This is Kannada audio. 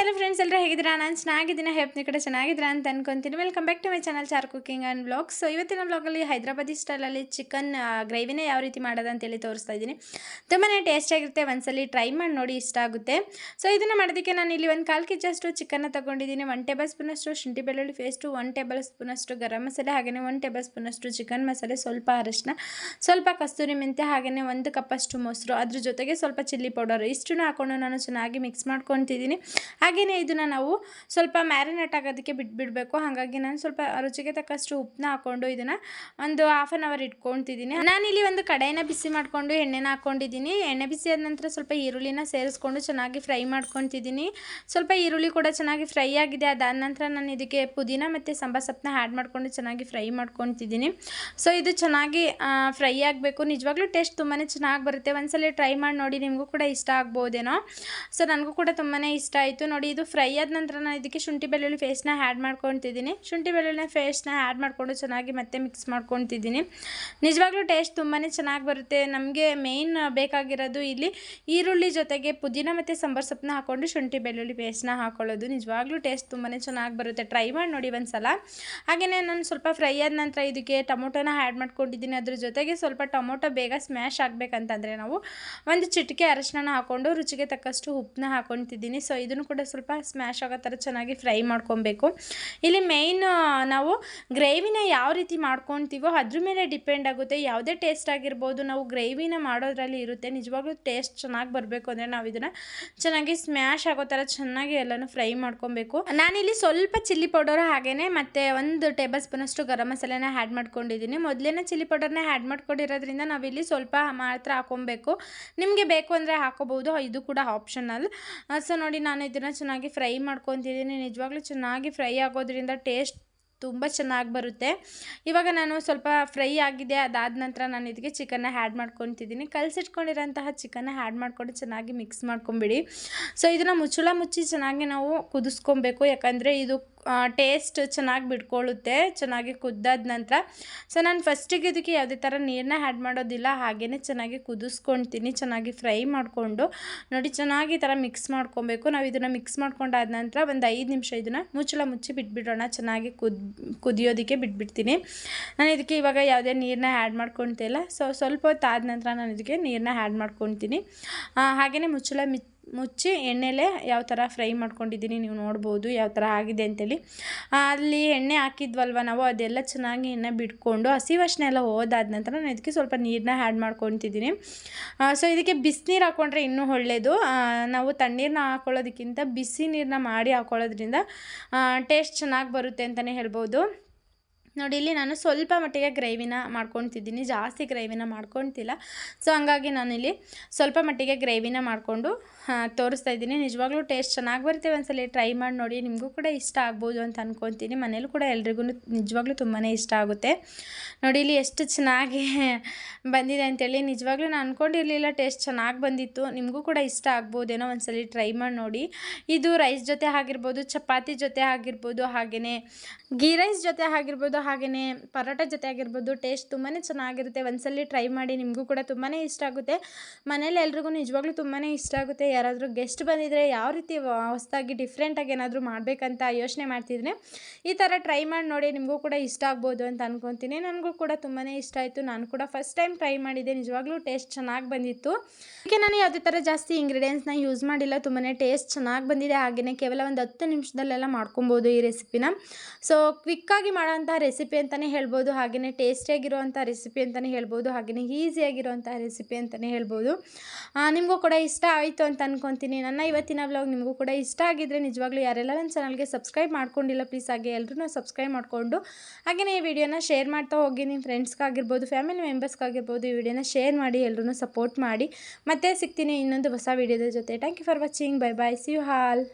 ಎಲ್ಲ ಫ್ರೆಂಡ್ಸ್ ಎಲ್ಲರೂ ಹೇಗಿದ್ದೀರಾ? ನಾನು ಚೆನ್ನಾಗಿದ್ದೀನಿ ಹೆಪ್ನಿ ಕಡೆ ಚೆನ್ನಾಗಿದ್ದೀರಾ ಅಂತ ಅನ್ಕೊಂತೀನಿ. Welcome back to my channel char cooking and blogs so ಇವತ್ತಿನ ಬ್ಲಾಗಲ್ಲಿ ಹೈದರಾಬಾದಿ ಸ್ಟೈಲಲ್ಲಿ ಚಿಕನ್ ಗ್ರೇವಿನೇ ಯಾವ ರೀತಿ ಮಾಡೋದು ಅಂತೇಳಿ ತೋರಿಸ್ತಾ ಇದ್ದೀನಿ. ತುಂಬಾ ಟೇಸ್ಟಿಯಾಗಿರುತ್ತೆ ಒಂದ್ಸಲಿ ಟ್ರೈ ಮಾಡಿ ನೋಡಿ ಇಷ್ಟ ಆಗುತ್ತೆ. ಸೊ ಇದನ್ನು ಮಾಡೋದಕ್ಕೆ ನಾನು ಇಲ್ಲಿ ಒಂದು ಕಾಲು ಕೆಜಿ ಅಷ್ಟು ಚಿಕನ್ನ ತೊಗೊಂಡಿದ್ದೀನಿ. ಒನ್ ಟೇಬಲ್ ಸ್ಪೂನಷ್ಟು ಶುಂಠಿ ಬೆಳ್ಳುಳ್ಳಿ ಪೇಸ್ಟು ಒನ್ ಟೇಬಲ್ ಸ್ಪೂನಷ್ಟು ಗರಂ ಮಸಾಲೆ ಹಾಗೆಯೇ ಒನ್ ಟೇಬಲ್ ಸ್ಪೂನಷ್ಟು ಚಿಕನ್ ಮಸಾಲೆ, ಸ್ವಲ್ಪ ಅರಶಿನ, ಸ್ವಲ್ಪ ಕಸ್ತೂರಿ ಮೆಂತೆ ಹಾಗೆಯೇ ಒಂದು ಕಪ್ಪಷ್ಟು ಮೊಸರು. ಅದ್ರ ಜೊತೆಗೆ ಸ್ವಲ್ಪ ಚಿಲ್ಲಿ ಪೌಡರ್ ಇಷ್ಟನ್ನು ಹಾಕೊಂಡು ನಾನು ಚೆನ್ನಾಗಿ ಮಿಕ್ಸ್ ಮಾಡ್ಕೊತಿದ್ದೀನಿ. ಹಾಗೆಯೇ ಇದನ್ನು ನಾವು ಸ್ವಲ್ಪ ಮ್ಯಾರಿನೇಟ್ ಆಗೋದಕ್ಕೆ ಬಿಟ್ಬಿಡಬೇಕು ಹಾಗಾಗಿ ನಾನು ಸ್ವಲ್ಪ ರುಚಿಗೆ ತಕ್ಕಷ್ಟು ಉಪ್ಪನ್ನ ಹಾಕ್ಕೊಂಡು ಇದನ್ನು ಒಂದು ಹಾಫ್ ಆನ್ ಅವರ್ ಇಟ್ಕೊತಿದ್ದೀನಿ ನಾನಿಲ್ಲಿ ಒಂದು ಕಡಾಯಿನ ಬಿಸಿ ಮಾಡಿಕೊಂಡು ಎಣ್ಣೆನ ಹಾಕ್ಕೊಂಡಿದ್ದೀನಿ ಎಣ್ಣೆ ಬಿಸಿ ಆದ ನಂತರ ಸ್ವಲ್ಪ ಈರುಳ್ಳಿನ ಸೇರಿಸ್ಕೊಂಡು ಚೆನ್ನಾಗಿ ಫ್ರೈ ಮಾಡ್ಕೊತಿದ್ದೀನಿ ಸ್ವಲ್ಪ ಈರುಳ್ಳಿ ಕೂಡ ಚೆನ್ನಾಗಿ ಫ್ರೈ ಆಗಿದೆ. ಅದಾದ ನಂತರ ನಾನು ಇದಕ್ಕೆ ಪುದೀನ ಮತ್ತು ಸಂಬಾರ ಸೊಪ್ಪನ್ನ ಆ್ಯಡ್ ಮಾಡಿಕೊಂಡು ಚೆನ್ನಾಗಿ ಫ್ರೈ ಮಾಡ್ಕೊತಿದ್ದೀನಿ ಸೊ ಇದು ಚೆನ್ನಾಗಿ ಫ್ರೈ ಆಗಬೇಕು. ನಿಜವಾಗ್ಲೂ ಟೇಸ್ಟ್ ತುಂಬಾ ಚೆನ್ನಾಗಿ ಬರುತ್ತೆ. ಒಂದ್ಸಲ ಟ್ರೈ ಮಾಡಿ ನೋಡಿ ನಿಮಗೂ ಕೂಡ ಇಷ್ಟ ಆಗ್ಬೋದೇನೋ. ಸೊ ನನಗೂ ಕೂಡ ತುಂಬಾ ಇಷ್ಟ ಆಯಿತು. ನೋಡಿ ಇದು ಫ್ರೈ ಆದ ನಂತರ ನಾನು ಇದಕ್ಕೆ ಶುಂಠಿ ಬೆಳ್ಳುಳ್ಳಿ ಫೇಸ್ಟ್ನ ಆ್ಯಡ್ ಮಾಡ್ಕೊತಿದ್ದೀನಿ. ಶುಂಠಿ ಬೆಳ್ಳುಳ್ಳಿ ಫೇಸ್ಟ್ನ ಆ್ಯಡ್ ಮಾಡಿಕೊಂಡು ಚೆನ್ನಾಗಿ ಮತ್ತೆ ಮಿಕ್ಸ್ ಮಾಡ್ಕೊತಿದ್ದೀನಿ. ನಿಜವಾಗ್ಲೂ ಟೇಸ್ಟ್ ತುಂಬಾ ಚೆನ್ನಾಗಿ ಬರುತ್ತೆ. ನಮಗೆ ಮೇಯ್ನ್ ಬೇಕಾಗಿರೋದು ಇಲ್ಲಿ ಈರುಳ್ಳಿ ಜೊತೆಗೆ ಪುದೀನ ಮತ್ತು ಸಾಂಬಾರು ಸೊಪ್ಪನ್ನ ಹಾಕ್ಕೊಂಡು ಶುಂಠಿ ಬೆಳ್ಳುಳ್ಳಿ ಪೇಸ್ಟ್ನ ಹಾಕೊಳ್ಳೋದು. ನಿಜವಾಗ್ಲೂ ಟೇಸ್ಟ್ ತುಂಬಾ ಚೆನ್ನಾಗಿ ಬರುತ್ತೆ. ಟ್ರೈ ಮಾಡಿ ನೋಡಿ ಒಂದು ಸಲ ಹಾಗೆಯೇ ನಾನು ಸ್ವಲ್ಪ ಫ್ರೈ ಆದ ನಂತರ ಇದಕ್ಕೆ ಟೊಮೊಟೊನ ಆ್ಯಡ್ ಮಾಡ್ಕೊಂಡಿದ್ದೀನಿ. ಅದ್ರ ಜೊತೆಗೆ ಸ್ವಲ್ಪ ಟೊಮೊಟೊ ಬೇಗ ಸ್ಮ್ಯಾಶ್ ಆಗಬೇಕಂತಂದರೆ ನಾವು ಒಂದು ಚಿಟಿಕೆ ಅರಶಿನ ಹಾಕ್ಕೊಂಡು ರುಚಿಗೆ ತಕ್ಕಷ್ಟು ಉಪ್ಪನ್ನ ಹಾಕ್ಕೊತಿದ್ದೀನಿ ಸೊ ಇದನ್ನು ಕೂಡ ಸ್ವಲ್ಪ ಸ್ಮ್ಯಾಶ್ ಆಗೋ ಥರ ಚೆನ್ನಾಗಿ ಫ್ರೈ ಮಾಡ್ಕೊಬೇಕು. ಇಲ್ಲಿ ಮೇಯ್ನ್ ನಾವು ಗ್ರೇವಿನ ಯಾವ ರೀತಿ ಮಾಡ್ಕೊತೀವೋ ಅದ್ರ ಮೇಲೆ ಡಿಪೆಂಡ್ ಆಗುತ್ತೆ. ಯಾವುದೇ ಟೇಸ್ಟ್ ಆಗಿರ್ಬೋದು, ನಾವು ಗ್ರೇವಿನ ಮಾಡೋದ್ರಲ್ಲಿ ಇರುತ್ತೆ. ನಿಜವಾಗ್ಲೂ ಟೇಸ್ಟ್ ಚೆನ್ನಾಗಿ ಬರಬೇಕು ಅಂದರೆ ನಾವು ಇದನ್ನು ಚೆನ್ನಾಗಿ ಸ್ಮ್ಯಾಶ್ ಆಗೋ ಥರ ಚೆನ್ನಾಗಿ ಎಲ್ಲನೂ ಫ್ರೈ ಮಾಡ್ಕೊಬೇಕು ನಾನಿಲ್ಲಿ ಸ್ವಲ್ಪ ಚಿಲ್ಲಿ ಪೌಡರ್ ಹಾಗೆಯೇ ಮತ್ತು ಒಂದು ಟೇಬಲ್ ಸ್ಪೂನಷ್ಟು ಗರಂ ಮಸಾಲೆನ ಆ್ಯಡ್ ಮಾಡ್ಕೊಂಡಿದ್ದೀನಿ. ಮೊದಲೇನೇ ಚಿಲ್ಲಿ ಪೌಡರ್ನ ಆ್ಯಡ್ ಮಾಡ್ಕೊಂಡಿರೋದ್ರಿಂದ ನಾವಿಲ್ಲಿ ಸ್ವಲ್ಪ ಮಾತ್ರ ಹಾಕೊಬೇಕು ನಿಮಗೆ ಬೇಕು ಅಂದರೆ ಹಾಕೋಬಹುದು ಇದು ಕೂಡ ಆಪ್ಷನಲ್ ಸೊ ನೋಡಿ ನಾನು ಇದನ್ನು ಚೆನ್ನಾಗಿ ಫ್ರೈ ಮಾಡ್ಕೊತಿದ್ದೀನಿ. ನಿಜವಾಗ್ಲೂ ಚೆನ್ನಾಗಿ ಫ್ರೈ ಆಗೋದ್ರಿಂದ ಟೇಸ್ಟ್ ತುಂಬ ಚೆನ್ನಾಗಿ ಬರುತ್ತೆ. ಇವಾಗ ನಾನು ಸ್ವಲ್ಪ ಫ್ರೈ ಆಗಿದೆ, ಅದಾದ ನಂತರ ನಾನು ಇದಕ್ಕೆ ಚಿಕನ್ನ ಹ್ಯಾಡ್ ಮಾಡ್ಕೊತಿದ್ದೀನಿ. ಕಲಸಿಟ್ಕೊಂಡಿರೋಂತಹ ಚಿಕನ್ನ ಹ್ಯಾಡ್ ಮಾಡ್ಕೊಂಡು ಚೆನ್ನಾಗಿ ಮಿಕ್ಸ್ ಮಾಡ್ಕೊಂಬಿಡಿ. ಸೊ, ಇದನ್ನು ಮುಚ್ಚಳ ಮುಚ್ಚಿ ಚೆನ್ನಾಗಿ ನಾವು ಕುದಿಸ್ಕೊಬೇಕು. ಯಾಕಂದರೆ ಇದು ಟೇಸ್ಟ್ ಚೆನ್ನಾಗಿ ಬಿಟ್ಕೊಳ್ಳುತ್ತೆ, ಚೆನ್ನಾಗಿ ಕುದ್ದಾದ ನಂತರ. ಸೊ ನಾನು ಫಸ್ಟಿಗೆ ಇದಕ್ಕೆ ಯಾವುದೇ ಥರ ನೀರನ್ನ ಆ್ಯಡ್ ಮಾಡೋದಿಲ್ಲ ಹಾಗೆಯೇ ಚೆನ್ನಾಗಿ ಕುದಿಸ್ಕೊಳ್ತೀನಿ ಚೆನ್ನಾಗಿ ಫ್ರೈ ಮಾಡಿಕೊಂಡು. ನೋಡಿ, ಚೆನ್ನಾಗಿ ಈ ಥರ ಮಿಕ್ಸ್ ಮಾಡ್ಕೊಬೇಕು. ನಾವು ಇದನ್ನು ಮಿಕ್ಸ್ ಮಾಡ್ಕೊಂಡಾದ ನಂತರ ಒಂದು ಐದು ನಿಮಿಷ ಇದನ್ನು ಮುಚ್ಚಳ ಮುಚ್ಚಿ ಬಿಟ್ಬಿಡೋಣ. ಚೆನ್ನಾಗಿ ಕುದ್, ಕುದಿಯೋದಕ್ಕೆ ಬಿಟ್ಬಿಡ್ತೀನಿ. ನಾನು ಇದಕ್ಕೆ ಇವಾಗ ಯಾವುದೇ ನೀರನ್ನ ಆ್ಯಡ್ ಮಾಡ್ಕೊತಿಲ್ಲ ಸೊ ಸ್ವಲ್ಪ ಹೊತ್ತು ಆದ ನಂತರ ನಾನು ಇದಕ್ಕೆ ನೀರನ್ನ ಆ್ಯಡ್ ಮಾಡ್ಕೊತೀನಿ ಹಾಗೆಯೇ ಮುಚ್ಚಳ ಮಿ ಮುಚ್ಚಿ ಎಣ್ಣೆಲೆ ಯಾವ ಥರ ಫ್ರೈ ಮಾಡ್ಕೊಂಡಿದ್ದೀನಿ ನೀವು ನೋಡ್ಬೋದು ಯಾವ ಥರ ಆಗಿದೆ ಅಂತೇಳಿ. ಅಲ್ಲಿ ಎಣ್ಣೆ ಹಾಕಿದ್ವಲ್ವ ನಾವು, ಅದೆಲ್ಲ ಚೆನ್ನಾಗಿ ಎಣ್ಣೆ ಬಿಟ್ಕೊಂಡು ಹಸಿ ಎಲ್ಲ ಹೋದಾದ ನಂತರ ನಾನು ಇದಕ್ಕೆ ಸ್ವಲ್ಪ ನೀರನ್ನ ಆ್ಯಡ್ ಮಾಡ್ಕೊತಿದ್ದೀನಿ. ಸೊ ಇದಕ್ಕೆ ಬಿಸಿನೀರು ಹಾಕ್ಕೊಂಡ್ರೆ ಇನ್ನೂ ಒಳ್ಳೆಯದು ನಾವು ತಣ್ಣೀರನ್ನ ಹಾಕ್ಕೊಳ್ಳೋದಕ್ಕಿಂತ ಬಿಸಿ ನೀರನ್ನ ಮಾಡಿ ಹಾಕ್ಕೊಳ್ಳೋದ್ರಿಂದ ಟೇಸ್ಟ್ ಚೆನ್ನಾಗಿ ಬರುತ್ತೆ ಅಂತಲೇ ಹೇಳ್ಬೋದು. ನೋಡಿ, ಇಲ್ಲಿ ನಾನು ಸ್ವಲ್ಪ ಮಟ್ಟಿಗೆ ಗ್ರೇವಿನ ಮಾಡ್ಕೊತಿದ್ದೀನಿ ಜಾಸ್ತಿ ಗ್ರೇವಿನ ಮಾಡ್ಕೊತಿಲ್ಲ ಸೊ, ಹಂಗಾಗಿ ನಾನಿಲ್ಲಿ ಸ್ವಲ್ಪ ಮಟ್ಟಿಗೆ ಗ್ರೇವಿನ ಮಾಡಿಕೊಂಡು ತೋರಿಸ್ತಾ ಇದ್ದೀನಿ. ನಿಜವಾಗ್ಲೂ ಟೇಸ್ಟ್ ಚೆನ್ನಾಗಿ ಬರುತ್ತೆ ಒಂದ್ಸಲ ಟ್ರೈ ಮಾಡಿ ನೋಡಿ. ನಿಮಗೂ ಕೂಡ ಇಷ್ಟ ಆಗ್ಬೋದು ಅಂತ ಅಂದ್ಕೊತೀನಿ ಮನೇಲೂ ಕೂಡ ಎಲ್ರಿಗೂ ನಿಜವಾಗ್ಲೂ ತುಂಬಾ ಇಷ್ಟ ಆಗುತ್ತೆ. ನೋಡಿ, ಇಲ್ಲಿ ಎಷ್ಟು ಚೆನ್ನಾಗಿ ಬಂದಿದೆ ಅಂತೇಳಿ. ನಿಜವಾಗ್ಲೂ ನಾನು ಅಂದ್ಕೊಂಡಿರಲಿಲ್ಲ ಟೇಸ್ಟ್ ಚೆನ್ನಾಗಿ ಬಂದಿತ್ತು. ನಿಮಗೂ ಕೂಡ ಇಷ್ಟ ಆಗ್ಬೋದೇನೋ ಒಂದ್ಸಲ ಟ್ರೈ ಮಾಡಿ ನೋಡಿ. ಇದು ರೈಸ್ ಜೊತೆ ಆಗಿರ್ಬೋದು, ಚಪಾತಿ ಜೊತೆ ಆಗಿರ್ಬೋದು ಹಾಗೆಯೇ ಗೀ ರೈಸ್ ಜೊತೆ ಆಗಿರ್ಬೋದು ಹಾಗೆಯೇ ಪರೋಟ ಜೊತೆ ಆಗಿರ್ಬೋದು ಟೇಸ್ಟ್ ತುಂಬಾ ಚೆನ್ನಾಗಿರುತ್ತೆ. ಒಂದ್ಸಲ ಟ್ರೈ ಮಾಡಿ ನಿಮಗೂ ಕೂಡ ತುಂಬಾ ಇಷ್ಟ ಆಗುತ್ತೆ. ಮನೇಲಿ ಎಲ್ರಿಗೂ ನಿಜವಾಗ್ಲೂ ತುಂಬಾ ಇಷ್ಟ ಆಗುತ್ತೆ. ಯಾರಾದರೂ ಗೆಸ್ಟ್ ಬಂದಿದ್ರೆ ಯಾವ ರೀತಿ ಹೊಸದಾಗಿ ಡಿಫ್ರೆಂಟಾಗಿ ಏನಾದರೂ ಮಾಡಬೇಕಂತ ಯೋಚನೆ ಮಾಡ್ತಿದ್ರೆ, ಈ ಥರ ಟ್ರೈ ಮಾಡಿ ನೋಡಿ ನಿಮಗೂ ಕೂಡ ಇಷ್ಟ ಆಗ್ಬೋದು ಅಂತ ಅನ್ಕೊತೀನಿ. ನನಗೂ ಕೂಡ ತುಂಬಾ ಇಷ್ಟ ಆಯಿತು. ನಾನು ಕೂಡ ಫಸ್ಟ್ ಟೈಮ್ ಟ್ರೈ ಮಾಡಿದ್ದೆ. ನಿಜವಾಗ್ಲೂ ಟೇಸ್ಟ್ ಚೆನ್ನಾಗಿ ಬಂದಿತ್ತು. ಅದಕ್ಕೆ ನಾನು ಯಾವುದೇ ಥರ ಜಾಸ್ತಿ ಇಂಗ್ರೀಡಿಯೆಂಟ್ಸ್ನ ಯೂಸ್ ಮಾಡಿಲ್ಲ. ತುಂಬಾ ಟೇಸ್ಟ್ ಚೆನ್ನಾಗಿ ಬಂದಿದೆ. ಹಾಗೆಯೇ ಕೇವಲ ಒಂದು ಹತ್ತು ನಿಮಿಷದಲ್ಲೆಲ್ಲ ಮಾಡ್ಕೊಬೋದು ಈ ರೆಸಿಪಿನ ಸೊ ಕ್ವಿಕ್ಕಾಗಿ ಮಾಡೋಂಥ ರೆಸಿಪಿ ಅಂತಲೇ ಹೇಳ್ಬೋದು ಹಾಗೆಯೇ ಟೇಸ್ಟಿಯಾಗಿರುವಂಥ ರೆಸಿಪಿ ಅಂತಲೇ ಹೇಳ್ಬೋದು ಹಾಗೆಯೇ ಈಸಿಯಾಗಿರುವಂಥ ರೆಸಿಪಿ ಅಂತಲೇ ಹೇಳ್ಬೋದು. ನಿಮಗೂ ಕೂಡ ಇಷ್ಟ ಆಯಿತು ಅಂತ ಅನ್ಕೊತೀನಿ. ನನ್ನ ಇವತ್ತಿನ ವ್ಲಾಗ್ ನಿಮಗೂ ಕೂಡ ಇಷ್ಟ ಆಗಿದ್ದರೆ ನಿಜವಾಗ್ಲೂ ಯಾರೆಲ್ಲ ನನ್ನ ಚಾನಲ್ಗೆ ಸಬ್ಸ್ಕ್ರೈಬ್ ಮಾಡ್ಕೊಂಡಿಲ್ಲ ಪ್ಲೀಸ್ ಹಾಗೆ ಎಲ್ಲರೂ ಸಬ್ಸ್ಕ್ರೈಬ್ ಮಾಡಿಕೊಂಡು ಹಾಗೆಯೇ ಈ ವಿಡಿಯೋನ ಶೇರ್ ಮಾಡ್ತಾ ಹೋಗಿ. ನಿಮ್ಮ ಫ್ರೆಂಡ್ಸ್ಗಾಗಿರ್ಬೋದು ಫ್ಯಾಮಿಲಿ ಮೆಂಬರ್ಸ್ಗಾಗಿರ್ಬೋದು ಈ ವಿಡಿಯೋನ ಶೇರ್ ಮಾಡಿ ಎಲ್ಲರೂ ಸಪೋರ್ಟ್ ಮಾಡಿ. ಮತ್ತೆ ಸಿಗ್ತೀನಿ ಇನ್ನೊಂದು ಹೊಸ ವಿಡಿಯೋದ ಜೊತೆ. Thank you for watching bye bye see you all